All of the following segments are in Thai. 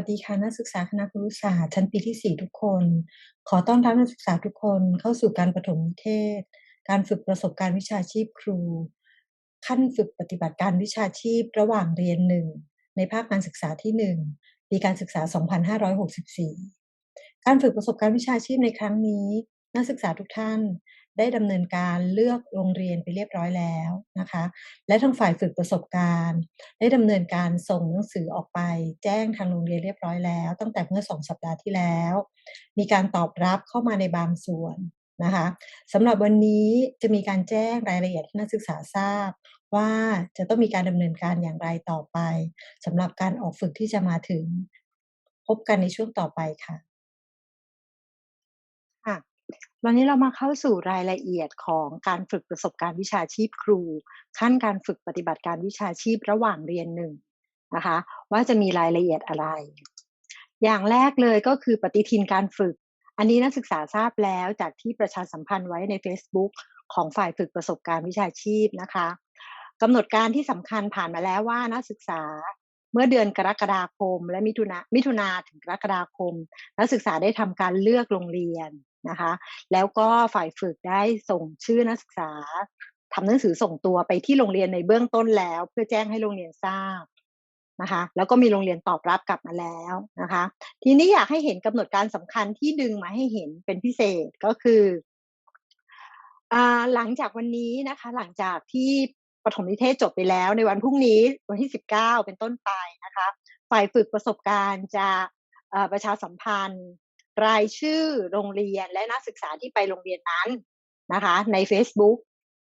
สวัสดีค่ะนักศึกษาคณะครุศาสตร์ชั้นปีที่ 4 ทุกคน ขอต้อนรับนักศึกษาทุกคนเข้าสู่การประถมนิเทศ การฝึกประสบการณ์วิชาชีพครู ขั้นฝึกปฏิบัติการวิชาชีพระหว่างเรียนหนึ่งในภาคการศึกษาที่ 1 ปีการศึกษา 2564 การฝึกประสบการณ์วิชาชีพในครั้งนี้ นักศึกษาทุกท่าน ได้ดำเนินการเลือกโรงเรียนไปเรียบร้อยแล้วนะคะ และทางฝ่ายฝึกประสบการณ์ ได้ดำเนินการส่งหนังสือออกไป แจ้งทางโรงเรียนเรียบร้อยแล้ว ตั้งแต่เมื่อสองสัปดาห์ที่แล้ว มีการตอบรับเข้ามาในบางส่วนนะคะสำหรับวันนี้จะมีการแจ้งรายละเอียดให้นักศึกษาทราบว่าจะต้องมีการดำเนินการอย่างไรต่อไปสำหรับการออกฝึกที่จะมาถึง พบกันในช่วงต่อไปค่ะ วันนี้เรามาเข้าสู่รายละเอียดของการฝึกประสบการณ์วิชาชีพครู ขั้นการฝึกปฏิบัติการวิชาชีพระหว่างเรียนหนึ่งนะคะว่าจะมีรายละเอียดอะไร อย่างแรกเลยก็คือปฏิทินการฝึก อันนี้นักศึกษาทราบแล้วจากที่ประชาสัมพันธ์ไว้ใน Facebook ของฝ่ายฝึกประสบการณ์วิชาชีพนะคะกำหนดการที่สำคัญผ่านมาแล้วว่านักศึกษาเมื่อเดือนกรกฎาคม และมิถุนามิถุนาถึงกรกฎาคม นักศึกษาได้ทำการเลือกโรงเรียน นะคะ แล้วก็ฝ่ายฝึกได้ส่งชื่อนักศึกษาทำหนังสือส่งตัวไปที่โรงเรียนในเบื้องต้นแล้ว เพื่อแจ้งให้โรงเรียนทราบนะคะ แล้วก็มีโรงเรียนตอบรับกลับมาแล้วนะคะ ทีนี้อยากให้เห็นกำหนดการสำคัญที่ดึงมาให้เห็นเป็นพิเศษก็คืออหลังจากวันนี้นะคะ หลังจากที่ปฐมนิเทศจบไปแล้วในวันพรุ่งนี้วันที่ 19 เป็นต้นไปนะคะ ฝ่ายฝึกประสบการณ์จะประชาสัมพันธ์ รายชื่อโรงเรียนและนักศึกษาที่ไปโรงเรียนนั้นนะคะ ใน Facebook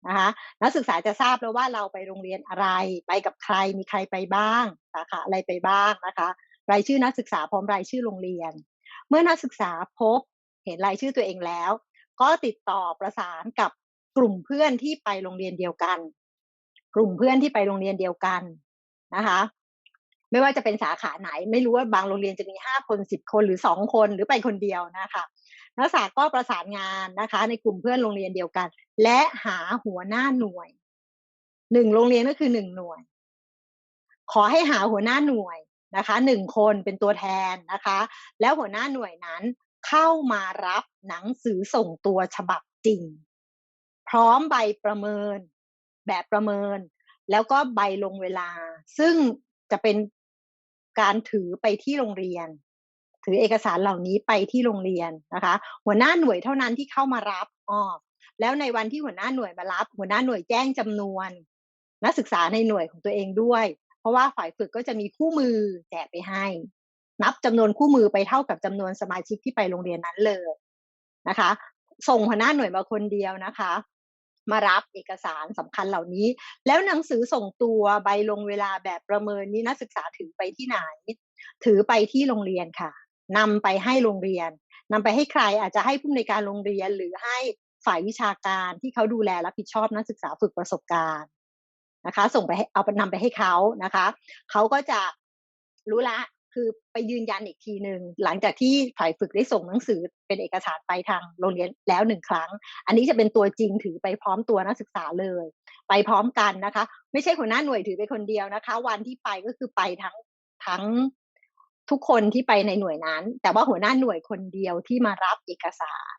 นะคะนักศึกษาจะทราบแล้วว่าเราไปโรงเรียนอะไร ไปกับใครมีใครไปบ้างสาขาอะไรไปบ้างนะคะ รายชื่อนักศึกษาพร้อมรายชื่อโรงเรียน เมื่อนักศึกษาพบเห็นรายชื่อตัวเองแล้ว ก็ติดต่อประสานกับกลุ่มเพื่อนที่ไปโรงเรียนเดียวกัน กลุ่มเพื่อนที่ไปโรงเรียนเดียวกันนะคะ ไม่ว่าจะเป็นสาขาไหน ไม่รู้ว่าบางโรงเรียนจะมีห้าคนสิบคนหรือสองคนหรือไปคนเดียวนะคะนักศึกษาก็ประสานงานนะคะ ในกลุ่มเพื่อนโรงเรียนเดียวกัน และหาหัวหน้าหน่วยหนึ่งโรงเรียนก็คือหนึ่งหน่วย ขอให้หาหัวหน้าหน่วยนะคะหนึ่งคนเป็นตัวแทนนะคะ แล้วหัวหน้าหน่วยนั้นเข้ามารับหนังสือส่งตัวฉบับจริง พร้อมใบประเมิน แบบประเมิน แล้วก็ใบลงเวลา ซึ่งจะเป็น การถือไปที่โรงเรียน ถือเอกสารเหล่านี้ไปที่โรงเรียนนะคะ หัวหน้าหน่วยเท่านั้นที่เข้ามารับอ๋อแล้วในวันที่หัวหน้าหน่วยมารับ หัวหน้าหน่วยแจ้งจำนวน นักศึกษาในหน่วยของตัวเองด้วย เพราะว่าฝ่ายฝึกก็จะมีคู่มือแจกไปให้ นับจำนวนคู่มือไปเท่ากับจำนวนสมาชิกที่ไปโรงเรียนนั้นเลยนะคะ ส่งหัวหน้าหน่วยมาคนเดียวนะคะ มารับเอกสารสำคัญเหล่านี้ แล้วหนังสือส่งตัวใบลงเวลาแบบประเมินนี้นักศึกษาถือไปที่ไหน ถือไปที่โรงเรียนค่ะนำไปให้โรงเรียนนำไปให้ใครอาจจะให้ผู้ในการโรงเรียนหรือให้ฝ่ายวิชาการที่เขาดูแลรับผิดชอบนักศึกษาฝึกประสบการณ์นะคะ ส่งไปให้เอาไปนำไปให้เขานะคะเขาก็จะรู้ละ คือไปยืนยันอีกทีหนึ่งหลังจากที่ฝ่ายฝึกได้ส่งหนังสือเป็นเอกสารไปทางโรงเรียนแล้วหนึ่งครั้ง อันนี้จะเป็นตัวจริงถือไปพร้อมตัวนักศึกษาเลย ไปพร้อมกันนะคะ ไม่ใช่หัวหน้าหน่วยถือไปคนเดียวนะคะ วันที่ไปก็คือไปทั้งทั้งทุกคนที่ไปในหน่วยนั้น แต่ว่าหัวหน้าหน่วยคนเดียวที่มารับเอกสาร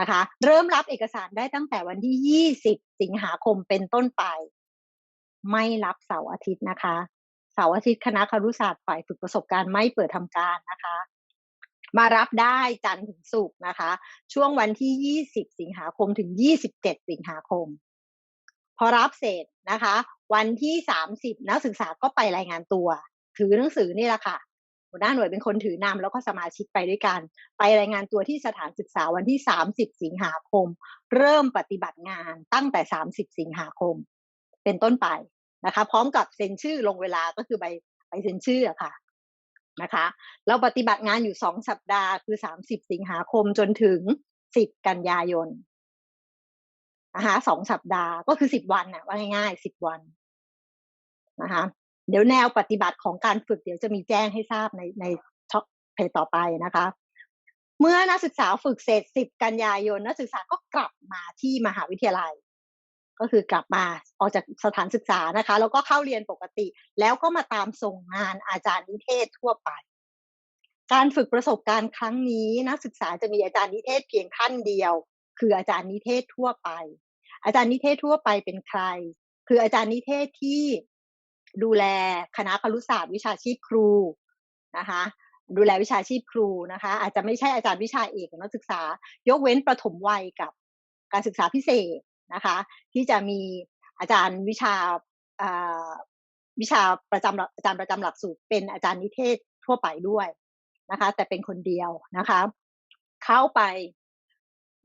นะคะ เริ่มรับเอกสารได้ตั้งแต่วันที่ 20 สิงหาคมเป็นต้นไป ไม่รับเสาร์อาทิตย์นะคะ สาร์อาทิตย์คณะครุศาสตร์ฝ่ายฝึกประสบการณ์ไม่เปิดทำการนะคะ มารับได้จันทร์ถึงศุกร์นะคะ ช่วงวันที่ 20 สิงหาคมถึง 27 สิงหาคม พอรับเสร็จนะคะ วันที่ 30 นักศึกษาก็ไปรายงานตัว ถือหนังสือนี่แหละค่ะหัวหน้าหน่วยเป็นคนถือนำแล้วก็สมาชิกไปด้วยกัน ไปรายงานตัวที่สถานศึกษาวันที่ 30 สิงหาคม เริ่มปฏิบัติงานตั้งแต่ 30 สิงหาคม เป็นต้นไป นะคะ พร้อมกับเซ็นชื่อลงเวลาก็คือใบใบเซ็นชื่อค่ะนะคะ เราปฏิบัติงานอยู่สองสัปดาห์คือ30สิบสิงหาคมจนถึง10กันยายนนะคะสองสัปดาห์ก็คือ10วันน่ะว่าง่ายๆ10วันนะคะเดี๋ยวแนวปฏิบัติของการฝึกเดี๋ยวจะมีแจ้งให้ทราบในในช็อปเพจต่อไปนะคะ เมื่อนักศึกษาฝึกเสร็จ10กันยายนนักศึกษาก็กลับมาที่มหาวิทยาลัย ก็คือกลับมาออกจากสถานศึกษานะคะ แล้วก็เข้าเรียนปกติ แล้วก็มาตามส่งงานอาจารย์นิเทศทั่วไป การฝึกประสบการณ์ครั้งนี้นักศึกษาจะมีอาจารย์นิเทศเพียงท่านเดียว คืออาจารย์นิเทศทั่วไป อาจารย์นิเทศทั่วไปเป็นใคร คืออาจารย์นิเทศที่ดูแลคณะครุศาสตร์วิชาชีพครูนะคะดูแลวิชาชีพครูนะคะ อาจจะไม่ใช่อาจารย์วิชาเอกของนักศึกษา ยกเว้นประถมวัยกับการศึกษาพิเศษ นะคะ ที่จะมีอาจารย์วิชาวิชาประจำอาจารย์ประจำหลักสูตร เป็นอาจารย์นิเทศทั่วไปด้วยนะคะ แต่เป็นคนเดียวนะคะ เข้าไป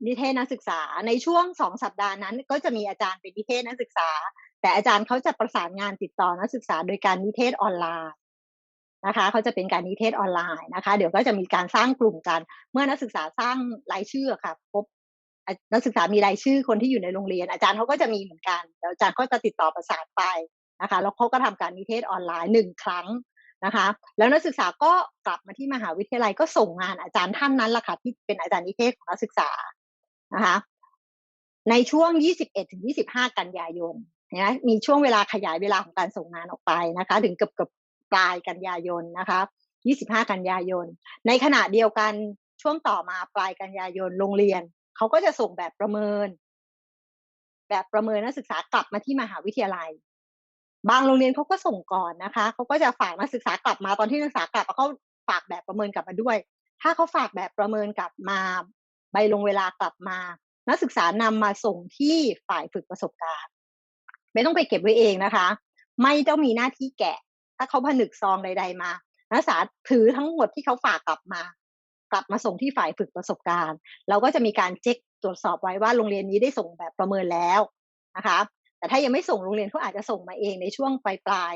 นิเทศนักศึกษาในช่วงสองสัปดาห์นั้น ก็จะมีอาจารย์เป็นนิเทศนักศึกษา แต่อาจารย์เขาจะประสานงานติดต่อนักศึกษา โดยการนิเทศออนไลน์นะคะเขาจะเป็นการนิเทศออนไลน์นะคะ เดี๋ยวก็จะมีการสร้างกลุ่มกัน เมื่อนักศึกษาสร้างรายชื่อค่ะ พบ นักศึกษามีรายชื่อคนที่อยู่ในโรงเรียน อาจารย์เขาก็จะมีเหมือนกันเดี๋ยวอาจารย์ก็จะติดต่อประสานไปนะคะแล้วเขาก็ทำการนิเทศออนไลน์หนึ่งครั้งนะคะ แล้วนักศึกษาก็กลับมาที่มหาวิทยาลัยก็ส่งงานอาจารย์ท่านนั้นละค่ะที่เป็นอาจารย์นิเทศของนักศึกษานะคะในช่วง 21ถึง25 กันยายนนะมีช่วงเวลาขยายเวลาของการส่งงานออกไปนะคะ ถึงเกือบเกือบปลายกันยายนนะคะ 25 กันยายน ในขณะเดียวกันช่วงต่อมาปลายกันยายนโรงเรียน เขาก็จะส่งแบบประเมิน แบบประเมินนักศึกษากลับมาที่มหาวิทยาลัย บางโรงเรียนเขาก็ส่งก่อนนะคะเขาก็จะฝากนักศึกษากลับมาตอนที่นักศึกษากลับเขาฝากแบบประเมินกลับมาด้วย ถ้าเขาฝากแบบประเมินกลับมา ใบลงเวลากลับมา นักศึกษานำมาส่งที่ฝ่ายฝึกประสบการณ์ ไม่ต้องไปเก็บไว้เองนะคะ ไม่ต้องมีหน้าที่แกะ ถ้าเขาผนึกซองใด ๆ มานักศึกษาถือทั้งหมดที่เขาฝากกลับมา กลับมาส่งที่ฝ่ายฝึกประสบการณ์ เราก็จะมีการเช็คตรวจสอบไว้ว่าโรงเรียนนี้ได้ส่งแบบประเมินแล้วนะคะแต่ถ้ายังไม่ส่งโรงเรียนเขาอาจจะส่งมาเองในช่วงปลายปลาย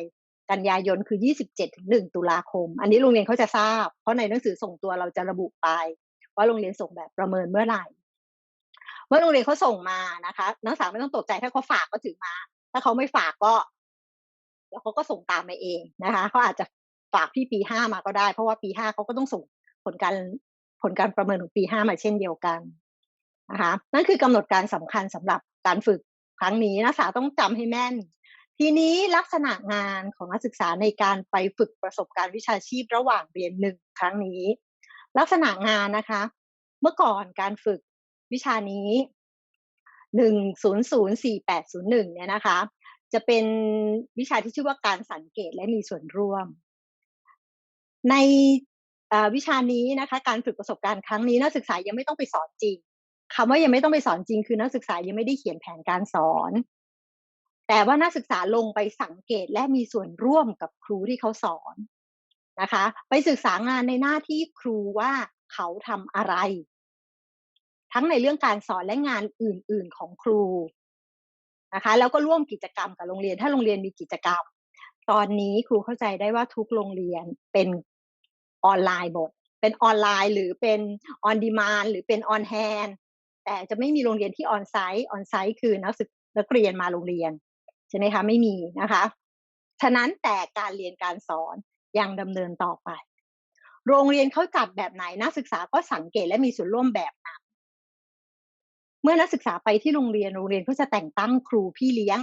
กันยายนคือ 27ถึง1ตุลาคม อันนี้โรงเรียนเขาจะทราบ เพราะในหนังสือส่งตัวเราจะระบุไป ว่าโรงเรียนส่งแบบประเมินเมื่อไหร่ เมื่อโรงเรียนเขาส่งมานะคะนักศึกษาไม่ต้องตกใจถ้าเขาฝากก็ถือมา ถ้าเขาไม่ฝากก็เดี๋ยวเขาก็ส่งตามมาเองนะคะเขาอาจจะฝากที่ปีห้ามาก็ได้ เพราะว่าปีห้าเขาก็ต้องส่ง ผลการผลการประเมินของปีห้ามาเช่นเดียวกันนะคะนั่นคือกำหนดการสำคัญสำหรับการฝึกครั้งนี้นักศึกษาต้องจำให้แม่น ทีนี้ลักษณะงานของนักศึกษาในการไปฝึกประสบการณ์วิชาชีพระหว่างเรียนหนึ่งครั้งนี้ ลักษณะงานนะคะ เมื่อก่อนการฝึกวิชานี้หนึ่งศูนย์ศูนย์สี่แปดศูนย์หนึ่งเนี่ยนะคะ จะเป็นวิชาที่ชื่อว่าการสังเกตและมีส่วนร่วม ใน วิชานี้นะคะ การฝึกประสบการณ์ครั้งนี้นักศึกษายังไม่ต้องไปสอนจริงคำว่ายังไม่ต้องไปสอนจริง คือนักศึกษายังไม่ได้เขียนแผนการสอน แต่ว่านักศึกษาลงไปสังเกตและมีส่วนร่วมกับครูที่เขาสอนนะคะ ไปศึกษางานในหน้าที่ครูว่าเขาทำอะไร ทั้งในเรื่องการสอนและงานอื่น ๆของครูนะคะ แล้วก็ร่วมกิจกรรมกับโรงเรียน ถ้าโรงเรียนมีกิจกรรม ตอนนี้ครูเข้าใจได้ว่าทุกโรงเรียนเป็น ออนไลน์หมด เป็นออนไลน์หรือเป็นออนดีมานหรือเป็นออนแฮนแต่จะไม่มีโรงเรียนที่ออนไซต์ออนไซต์คือนักศึกนักเรียนมาโรงเรียนใช่ไหมคะไม่มีนะคะ ฉะนั้นแต่การเรียนการสอนยังดำเนินต่อไป โรงเรียนเขาจัดแบบไหนนักศึกษาก็สังเกตและมีส่วนร่วมแบบนั้นเมื่อนักศึกษาไปที่โรงเรียนโรงเรียนก็จะแต่งตั้งครูพี่เลี้ยง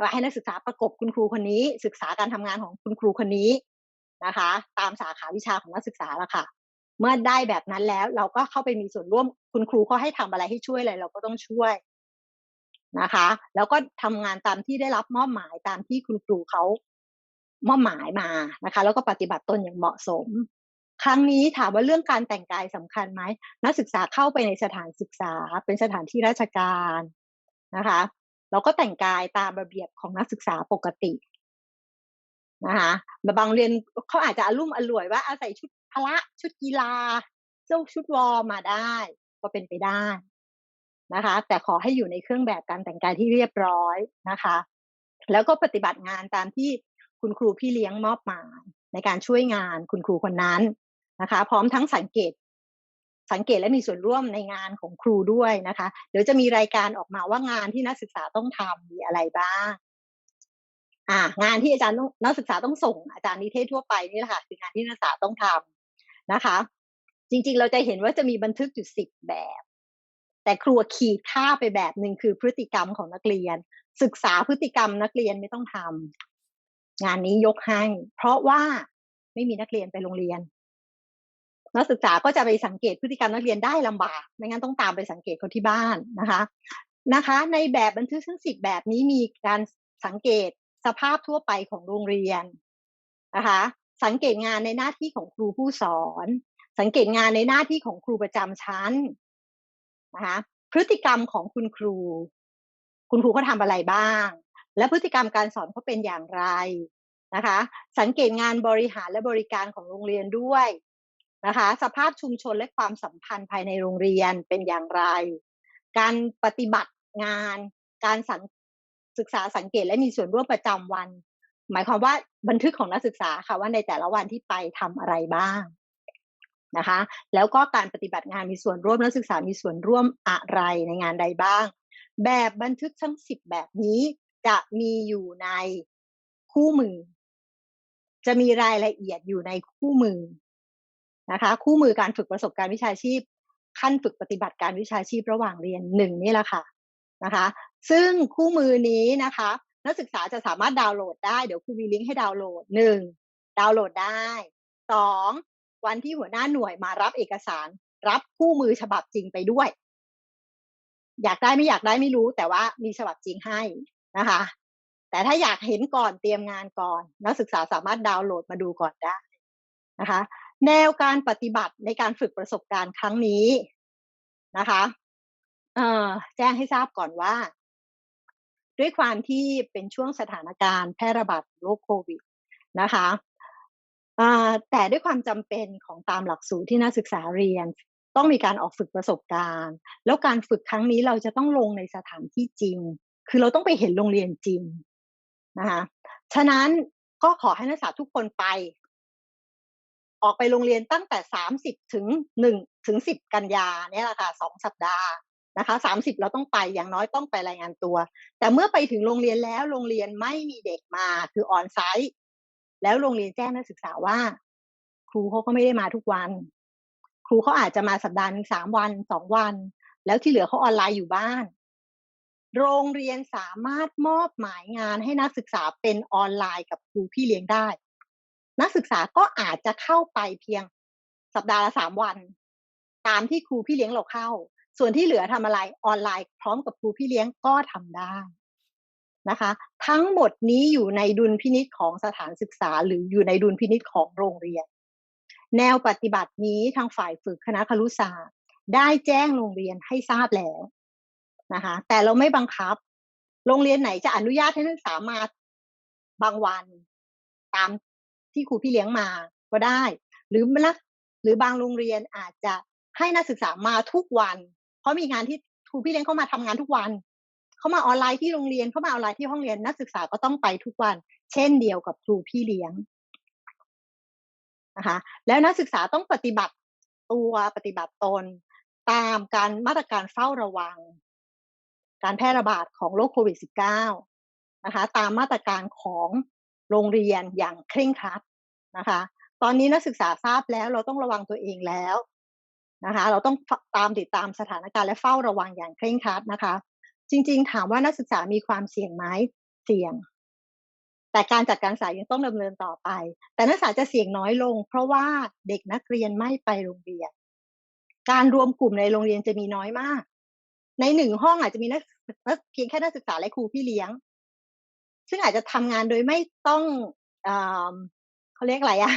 ว่าให้นักศึกษาประกบคุณครูคนนี้ ศึกษาการทำงานของคุณครูคนนี้ นะคะ ตามสาขาวิชาของนักศึกษาละค่ะ เมื่อได้แบบนั้นแล้วเราก็เข้าไปมีส่วนร่วมคุณครูเขาให้ทำอะไรให้ช่วยอะไรเราก็ต้องช่วยนะคะ แล้วก็ทำงานตามที่ได้รับมอบหมายตามที่คุณครูเขามอบหมายมานะคะ แล้วก็ปฏิบัติตนอย่างเหมาะสม ครั้งนี้ถามว่าเรื่องการแต่งกายสำคัญไหมนักศึกษาเข้าไปในสถานศึกษา เป็นสถานที่ราชการนะคะ เราก็แต่งกายตามระเบียบของนักศึกษาปกติ นะคะบางเรียนเขาอาจจะอารมอร่วยว่าอาศัยชุดพละชุดกีฬาเจ้าชุดวอร์มาได้ ก็เป็นไปได้นะคะ แต่ขอให้อยู่ในเครื่องแบบการแต่งกายที่เรียบร้อยนะคะ แล้วก็ปฏิบัติงานตามที่คุณครูพี่เลี้ยงมอบหมายในการช่วยงานคุณครูคนนั้นนะคะ พร้อมทั้งสังเกต สังเกตและมีส่วนร่วมในงานของครูด้วยนะคะ เดี๋ยวจะมีรายการออกมาว่างานที่นักศึกษาต้องทำมีอะไรบ้าง อ่างานที่อาจารย์นักศึกษาต้องส่งอาจารย์นิเทศทั่วไปนี่แหละค่ะคืองานที่นักศึกษาต้องทำนะคะ จริงๆ เราจะเห็นว่าจะมีบันทึกอยู่สิบแบบ แต่ครูขีดค่าไปแบบหนึ่งคือพฤติกรรมของนักเรียน ศึกษาพฤติกรรมนักเรียนไม่ต้องทำงานนี้ยกให้เพราะว่าไม่มีนักเรียนไปโรงเรียน นักศึกษาก็จะไปสังเกตพฤติกรรมนักเรียนได้ลำบาก ไม่งั้นต้องตามไปสังเกตเขาที่บ้านนะคะ นะคะ ในแบบบันทึกทั้งสิบแบบนี้มีการสังเกต สภาพทั่วไปของโรงเรียนนะคะสังเกตงานในหน้าที่ของครูผู้สอน สังเกตงานในหน้าที่ของครูประจำชั้นนะคะพฤติกรรมของคุณครู คุณครูเขาทำอะไรบ้าง และพฤติกรรมการสอนเขาเป็นอย่างไรนะคะ สังเกตงานบริหารและบริการของโรงเรียนด้วยนะคะ สภาพชุมชนและความสัมพันธ์ภายในโรงเรียนเป็นอย่างไร การปฏิบัติงาน การ ศึกษาสังเกตและมีส่วนร่วมประจำวัน หมายความว่าบันทึกของนักศึกษาค่ะว่าในแต่ละวันที่ไปทำอะไรบ้างนะคะ แล้วก็การปฏิบัติงานมีส่วนร่วมนักศึกษา มีส่วนร่วมอะไรในงานใดบ้าง แบบบันทึกทั้งสิบแบบนี้จะมีอยู่ในคู่มือ จะมีรายละเอียดอยู่ในคู่มือนะคะ คู่มือการฝึกประสบการณ์วิชาชีพ ขั้นฝึกปฏิบัติการวิชาชีพระหว่างเรียนหนึ่งนี่แหละค่ะนะคะ ซึ่งคู่มือนี้นะคะ นักศึกษาจะสามารถดาวน์โหลดได้เดี๋ยวครูมีลิงก์ให้ดาวน์โหลดหนึ่งดาวน์โหลดได้สองวันที่หัวหน้าหน่วยมารับเอกสาร รับคู่มือฉบับจริงไปด้วย อยากได้ไม่อยากได้ไม่รู้ แต่ว่ามีฉบับจริงให้นะคะ แต่ถ้าอยากเห็นก่อนเตรียมงานก่อน นักศึกษาสามารถดาวน์โหลดมาดูก่อนได้นะคะ แนวการปฏิบัติในการฝึกประสบการณ์ครั้งนี้นะคะ เอ่อแจ้งให้ทราบก่อนว่า ด้วยความที่เป็นช่วงสถานการณ์แพร่ระบาดโรคโควิดนะคะแต่ด้วยความจำเป็นของตามหลักสูตรที่นักศึกษาเรียน ต้องมีการออกฝึกประสบการณ์ แล้วการฝึกครั้งนี้เราจะต้องลงในสถานที่จริง คือเราต้องไปเห็นโรงเรียนจริงนะคะฉะนั้นก็ขอให้นักศึกษาทุกคนไป ออกไปโรงเรียนตั้งแต่สามสิบถึงหนึ่งถึงสิบกันยาเนี่ยแหละค่ะสองสัปดาห์ นะคะสามสิบเราต้องไปอย่างน้อยต้องไปรายงานตัว แต่เมื่อไปถึงโรงเรียนแล้วโรงเรียนไม่มีเด็กมาคือออนไซต์แล้วโรงเรียนแจ้งนักศึกษาว่า ครูเขาก็ไม่ได้มาทุกวัน ครูเขาอาจจะมาสัปดาห์นึงสามวันสองวัน แล้วที่เหลือเขาออนไลน์อยู่บ้าน โรงเรียนสามารถมอบหมายงานให้นักศึกษาเป็นออนไลน์กับครูพี่เลี้ยงได้ นักศึกษาก็อาจจะเข้าไปเพียงสัปดาห์ละสามวัน ตามที่ครูพี่เลี้ยงเราเข้า ส่วนที่เหลือทำอะไรออนไลน์ พร้อมกับครูพี่เลี้ยงก็ทำได้นะคะ ทั้งหมดนี้อยู่ในดุลพินิษของสถานศึกษา หรืออยู่ในดุลพินิษของโรงเรียน แนวปฏิบัตินี้ทางฝ่ายฝึกคณะครุศาสตร์ได้แจ้งโรงเรียนให้ทราบแล้วนะคะ แต่เราไม่บังคับ โรงเรียนไหนจะอนุญาตให้นักศึกษามาบางวันตามที่ครูพี่เลี้ยงมาก็ได้ หรือนักหรือบางโรงเรียนอาจจะให้นักศึกษามาทุกวัน เพราะมีงานที่ครูพี่เลี้ยงเขามาทำงานทุกวันเขามาออนไลน์ที่โรงเรียนเขามาออนไลน์ที่ห้องเรียนนักศึกษาก็ต้องไปทุกวัน เช่นเดียวกับครูพี่เลี้ยงนะคะ แล้วนักศึกษาต้องปฏิบัติตัวปฏิบัติตนตามการมาตรการเฝ้าระวัง การแพร่ระบาดของโรคโควิด -19 นะคะ ตามมาตรการของโรงเรียนอย่างเคร่งครัดนะคะ ตอนนี้นักศึกษาทราบแล้วเราต้องระวังตัวเองแล้ว นะคะ เราต้องตามติดตามสถานการณ์และเฝ้าระวังอย่างเคร่งครัดนะคะ จริง ๆ ถามว่านักศึกษามีความเสี่ยงไหมเสี่ยง แต่การจัดการศึกษายังต้องดำเนินต่อไป แต่นักศึกษาจะเสี่ยงน้อยลง เพราะว่าเด็กนักเรียนไม่ไปโรงเรียน การรวมกลุ่มในโรงเรียนจะมีน้อยมาก ในหนึ่งห้องอาจจะมีนักเพียงแค่นักศึกษาและครูพี่เลี้ยง ซึ่งอาจจะทำงานโดยไม่ต้องเขาเรียกอะไรอะ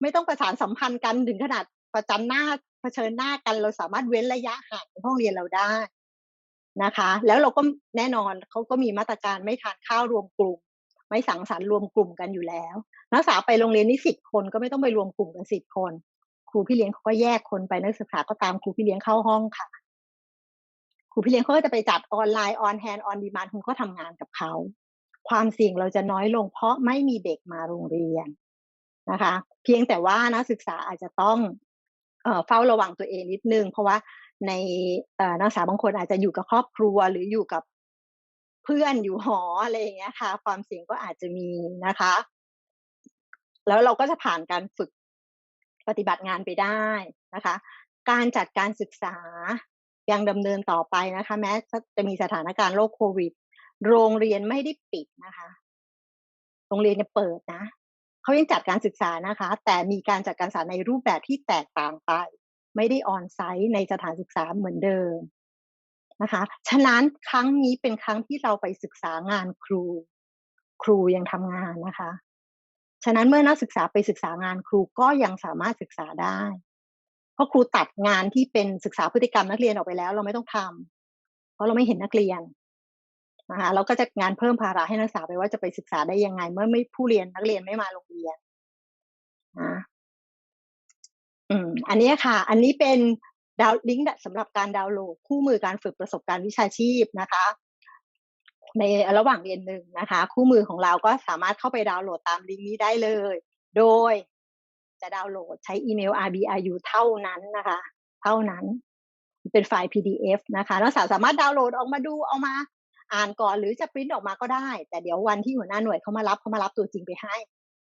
ไม่ต้องประสานสัมพันธ์กันถึงขนาดประจันหน้า เผชิญหน้ากันเราสามารถเว้นระยะห่างในห้องเรียนเราได้นะคะ แล้วเราก็แน่นอนเขาก็มีมาตรการไม่ทานข้าวรวมกลุ่ม ไม่สังสรรค์รวมกลุ่มกันอยู่แล้ว นักศึกษาไปโรงเรียนนี่สิบคนก็ไม่ต้องไปรวมกลุ่มกันสิบคน ครูพี่เลี้ยงเขาก็แยกคนไปนักศึกษาก็ตามครูพี่เลี้ยงเข้าห้องค่ะ ครูพี่เลี้ยงเขาก็จะไปจัดออนไลน์ออนแฮนด์ออนดีมานคุณก็ทำงานกับเขาความเสี่ยงเราจะน้อยลง เพราะไม่มีเด็กมาโรงเรียนนะคะ เพียงแต่ว่านักศึกษาอาจจะต้อง เฝ้าระวังตัวเองนิดนึง เพราะว่าในนักศึกษาบางคนอาจจะอยู่กับครอบครัวหรืออยู่กับเพื่อนอยู่หออะไรอย่างเงี้ยค่ะ ความเสี่ยงก็อาจจะมีนะคะ แล้วเราก็จะผ่านการฝึกปฏิบัติงานไปได้นะคะ การจัดการศึกษายังดำเนินต่อไปนะคะ แม้จะมีสถานการณ์โรคโควิด โรงเรียนไม่ได้ปิดนะคะ โรงเรียนยังเปิดนะ เขายังจัดการศึกษานะคะ แต่มีการจัดการศึกษาในรูปแบบที่แตกต่างไป ไม่ได้ออนไซต์ในสถานศึกษาเหมือนเดิมนะคะ ฉะนั้นครั้งนี้เป็นครั้งที่เราไปศึกษางานครู ครูยังทำงานนะคะ ฉะนั้นเมื่อนักศึกษาไปศึกษางานครูก็ยังสามารถศึกษาได้ เพราะครูตัดงานที่เป็นศึกษาพฤติกรรมนักเรียนออกไปแล้ว เราไม่ต้องทำเพราะเราไม่เห็นนักเรียน นะคะเราก็จะงานเพิ่มภาระให้นักศึกษาไปว่าจะไปศึกษาได้ยังไง เมื่อไม่ผู้เรียนนักเรียนไม่มาโรงเรียนนะอืม อันนี้ค่ะ อันนี้เป็นดาวลิงก์สำหรับการดาวน์โหลดคู่มือการฝึกประสบการณ์วิชาชีพนะคะ ในระหว่างเรียนหนึ่งนะคะ คู่มือของเราก็สามารถเข้าไปดาวน์โหลดตามลิงก์นี้ได้เลย โดยจะดาวน์โหลดใช้อีเมล RBRU เท่านั้นนะคะ เท่านั้น เป็นไฟล์ PDF นะคะนักศึกษาสามารถดาวน์โหลดออกมาดูเอามา อ่านก่อนหรือจะปริ้นออกมาก็ได้ แต่เดี๋ยววันที่หัวหน้าหน่วยเขามารับเขามารับตัวจริงไปให้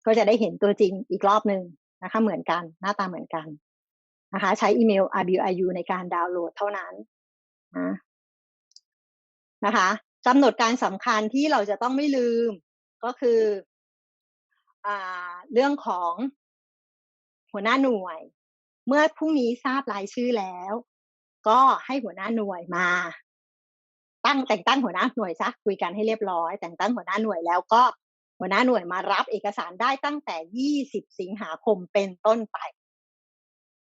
ก็จะได้เห็นตัวจริงอีกรอบหนึ่งนะคะ เหมือนกันหน้าตาเหมือนกันนะคะ ใช้อีเมล RBRU ในการดาวน์โหลดเท่านั้นนะนะคะกำหนดการสำคัญที่เราจะต้องไม่ลืมก็คืออเรื่องของหัวหน้าหน่วย เมื่อพรุ่งนี้ทราบรายชื่อแล้ว ก็ให้หัวหน้าหน่วยมา ตั้งแต่งตั้งหัวหน้าหน่วยซะคุยกันให้เรียบร้อย แต่งตั้งหัวหน้าหน่วยแล้วก็หัวหน้าหน่วยมารับเอกสารได้ตั้งแต่ 20 สิงหาคมเป็นต้นไป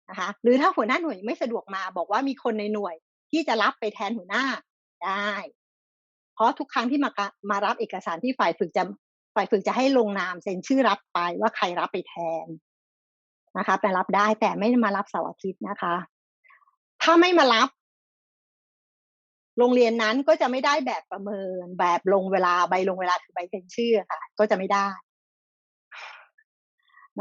นะคะหรือถ้าหัวหน้าหน่วยไม่สะดวกมาบอกว่ามีคนในหน่วยที่จะรับไปแทนหัวหน้าได้ เพราะทุกครั้งที่มามารับเอกสารที่ฝ่ายฝึกจะฝ่ายฝึกจะให้ลงนามเซ็นชื่อรับไปว่าใครรับไปแทนนะคะแต่รับได้แต่ไม่มารับเสาร์อาทิตย์นะคะ ถ้าไม่มารับ โรงเรียนนั้นก็จะไม่ได้แบบประเมินแบบลงเวลาใบลงเวลาคือใบเซ็นชื่อค่ะ ก็จะไม่ได้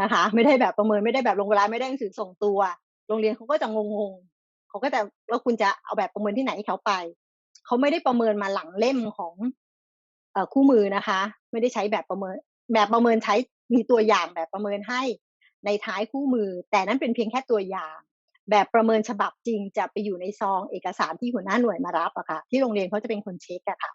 นะคะ ไม่ได้แบบประเมินไม่ได้แบบลงเวลาไม่ได้หนังสือส่งตัว โรงเรียนเขาก็จะงงๆเขาก็จะแล้วคุณจะเอาแบบประเมินที่ไหนให้เขาไปเขาไม่ได้ประเมินมาหลังเล่มของเอคู่มือนะคะ ไม่ได้ใช้แบบประเมิน แบบประเมินใช้มีตัวอย่างแบบประเมินให้ในท้ายคู่มือ แต่นั้นเป็นเพียงแค่ตัวอย่าง แบบประเมินฉบับจริงจะไปอยู่ในซองเอกสารที่หัวหน้าหน่วยมารับอะค่ะ ที่โรงเรียนเขาจะเป็นคนเช็คอะค่ะ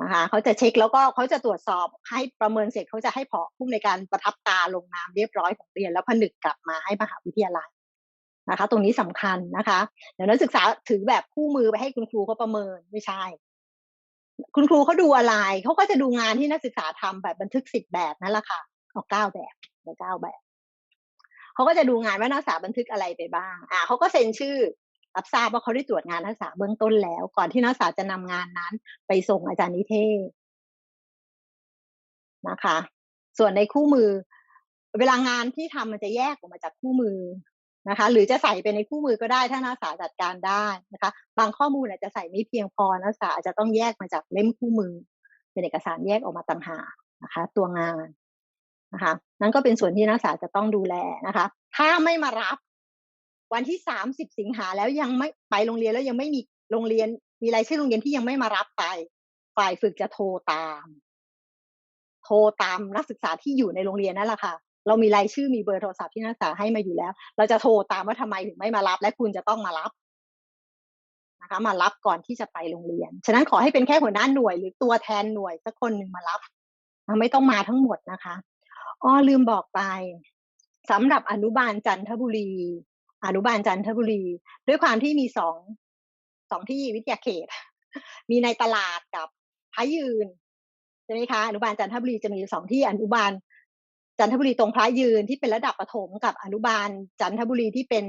นะคะเขาจะเช็คแล้วก็เขาจะตรวจสอบให้ประเมินเสร็จเขาจะให้พอผู้ในการประทับตาลงนามเรียบร้อยของเรียน แล้วผนึกกลับมาให้มหาวิทยาลัยนะคะ ตรงนี้สำคัญนะคะ เดี๋ยวนักศึกษาถือแบบคู่มือไปให้คุณครูเขาประเมินไม่ใช่ คุณครูเขาดูอะไรเขาก็จะดูงานที่นักศึกษาทำแบบบันทึกสิบแบบนั่นแหละค่ะออกเก้าแบบเก้าแบบ เขาก็จะดูงานว่านักศึกษาบันทึกอะไรไปบ้าง อ่าเขาก็เซ็นชื่อรับทราบว่าเขาได้ตรวจงานนักศึกษาเบื้องต้นแล้ว ก่อนที่นักศึกษาจะนำงานนั้น ไปส่งอาจารย์นิเทศนะคะ ส่วนในคู่มือ เวลางานที่ทำมันจะแยกออกมาจากคู่มือนะคะ หรือจะใส่ไปในคู่มือก็ได้ถ้านักศึกษาจัดการได้นะคะ บางข้อมูลอาจจะใส่ไม่เพียงพอนักศึกษาอาจจะต้องแยกมาจากเล่มคู่มือ เป็นเอกสารแยกออกมาต่างหากนะคะ ตัวงาน นะคะนั่นก็เป็นส่วนที่นักศึกษาจะต้องดูแลนะคะ ถ้าไม่มารับ วันที่สามสิบสิงหาแล้วยังไม่ไปโรงเรียนแล้วยังไม่มีโรงเรียน มีรายชื่อโรงเรียนที่ยังไม่มารับไป ฝ่ายฝึกจะโทรตาม โทรตามนักศึกษาที่อยู่ในโรงเรียนนั่นแหละค่ะ เรามีรายชื่อมีเบอร์โทรศัพท์ที่นักศึกษาให้มาอยู่แล้ว เราจะโทรตามว่าทำไมถึงไม่มารับ และคุณจะต้องมารับนะคะ มารับก่อนที่จะไปโรงเรียน ฉะนั้นขอให้เป็นแค่หัวหน้าหน่วยหรือตัวแทนหน่วยสักคนหนึ่งมารับไม่ต้องมาทั้งหมดนะคะ อ๋อลืมบอกไปสำหรับอนุบาลจันทบุรี อนุบาลจันทบุรี ด้วยความที่มีสองสองที่วิทยาเขต มีในตลาดกับพระยืนใช่ไหมคะอนุบาลจันทบุรีจะมีสองที่อนุบาลจันทบุรีตรงพระยืนที่เป็นระดับประถมกับอนุบาล จันทบุรีที่เป็น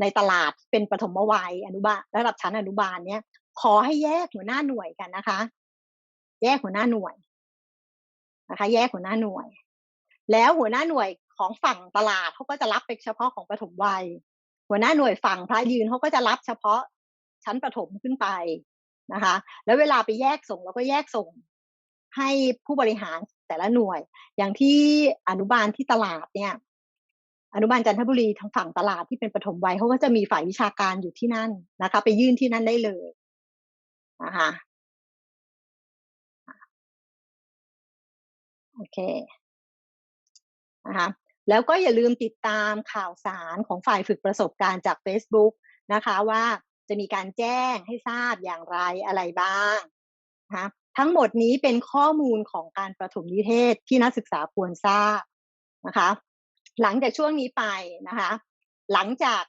ในตลาดเป็นประถมวัยอนุบาลระดับชั้นอนุบาลเนี้ยขอให้แยกหัวหน้าหน่วยกันนะคะ แยกหัวหน้าหน่วยนะคะ แยกหัวหน้าหน่วย แล้วหัวหน้าหน่วยของฝั่งตลาดเขาก็จะรับเป็นเฉพาะของประถมวัย หัวหน้าหน่วยฝั่งพระยืนเขาก็จะรับเฉพาะชั้นประถมขึ้นไปนะคะ แล้วเวลาไปแยกส่งเราก็แยกส่งให้ผู้บริหารแต่ละหน่วย อย่างที่อนุบาลที่ตลาดเนี่ย อนุบาลจันทบุรีทางฝั่งตลาดที่เป็นปฐมวัยเขาก็จะมีฝ่ายวิชาการอยู่ที่นั่นนะคะ ไปยื่นที่นั่นได้เลยนะคะโอเค นะคะแล้วก็อย่าลืมติดตามข่าวสารของฝ่ายฝึกประสบการณ์จาก Facebook นะคะว่าจะมีการแจ้งให้ทราบอย่างไรอะไรบ้างนะคะทั้งหมดนี้เป็นข้อมูลของการประถมนิเทศที่นักศึกษาควรทราบนะคะ หลังจากช่วงนี้ไปนะคะ หลังจาก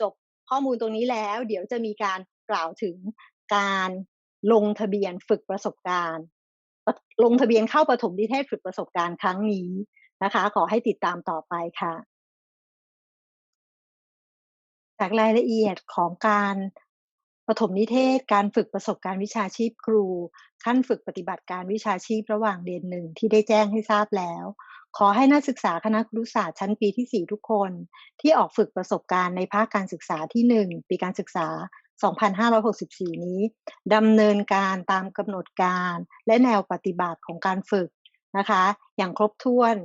จบข้อมูลตรงนี้แล้ว เดี๋ยวจะมีการกล่าวถึงการลงทะเบียนฝึกประสบการณ์ ลงทะเบียนเข้าประถมนิเทศฝึกประสบการณ์ครั้งนี้ นะคะ ขอให้ติดตามต่อไปค่ะ จากรายละเอียดของการประถมนิเทศ การฝึกประสบการณ์วิชาชีพครู ขั้นฝึกปฏิบัติการวิชาชีพระหว่างเรียนหนึ่งที่ได้แจ้งให้ทราบแล้ว ขอให้นักศึกษาคณะครุศาสตร์ชั้นปีที่ 4 ทุกคน ที่ออกฝึกประสบการณ์ในภาคการศึกษาที่ 1 ปีการศึกษา 2564 นี้ดำเนินการตามกำหนดการและแนวปฏิบัติของการฝึกนะคะ อย่างครบถ้วน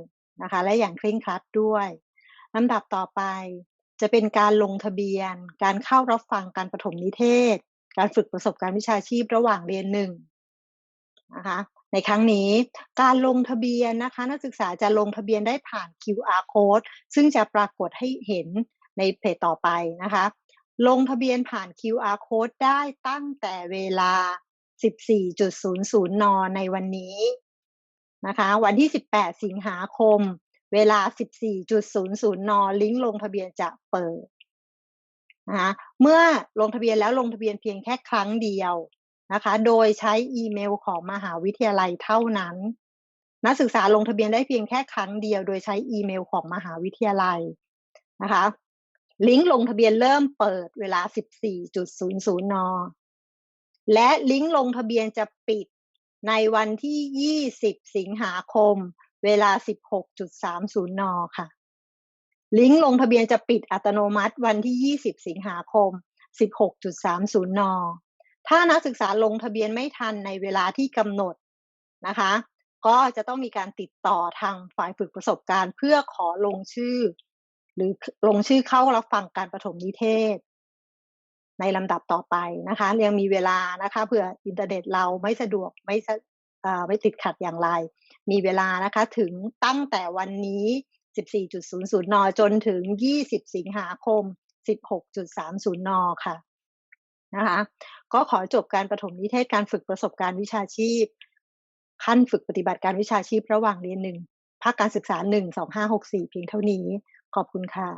นะคะ และอย่างเคร่งครัดด้วยลำดับต่อไปจะเป็นการลงทะเบียน การเข้ารับฟังการประถมนิเทศ การฝึกประสบการณ์วิชาชีพระหว่างเรียนหนึ่งนะคะในครั้งนี้การลงทะเบียนนะคะ นักศึกษาจะลงทะเบียนได้ผ่าน QR code ซึ่งจะปรากฏให้เห็นในเพจต่อไปนะคะ ลงทะเบียนผ่าน QR code ได้ตั้งแต่เวลา 14.00 น ในวันนี้ นะคะ วันที่ 18 สิงหาคม เวลา 14.00 น ลิงก์ลงทะเบียนจะเปิดนะคะเมื่อลงทะเบียนแล้วลงทะเบียนเพียงแค่ครั้งเดียวนะคะ โดยใช้อีเมลของมหาวิทยาลัยเท่านั้น นักศึกษาลงทะเบียนได้เพียงแค่ครั้งเดียว โดยใช้อีเมลของมหาวิทยาลัยนะคะ ลิงก์ลงทะเบียนเริ่มเปิดเวลา 14.00 น และลิงก์ลงทะเบียนจะปิด ในวันที่ 20 สิงหาคม เวลา 16.30 น ค่ะ ลิงก์ลงทะเบียนจะปิดอัตโนมัติวันที่ 20 สิงหาคม 16.30 น ถ้านักศึกษาลงทะเบียนไม่ทันในเวลาที่กำหนดนะคะ ก็จะต้องมีการติดต่อทางฝ่ายฝึกประสบการณ์ เพื่อขอลงชื่อ หรือลงชื่อเข้ารับฟังการประถมนิเทศ ในลำดับต่อไปนะคะยังมีเวลานะคะเผื่ออินเทอร์เน็ตเราไม่สะดวกไม่ไม่ติดขัดอย่างไร มีเวลานะคะถึงตั้งแต่วันนี้ 14.00 น จนถึง 20 สิงหาคม 16.30 น ค่ะนะคะก็ขอจบการประถมนิเทศการฝึกประสบการณ์วิชาชีพ ขั้นฝึกปฏิบัติการวิชาชีพระหว่างเรียนหนึ่งภาคการศึกษา 1 2 5 6 4 เพียงเท่านี้ ขอบคุณค่ะ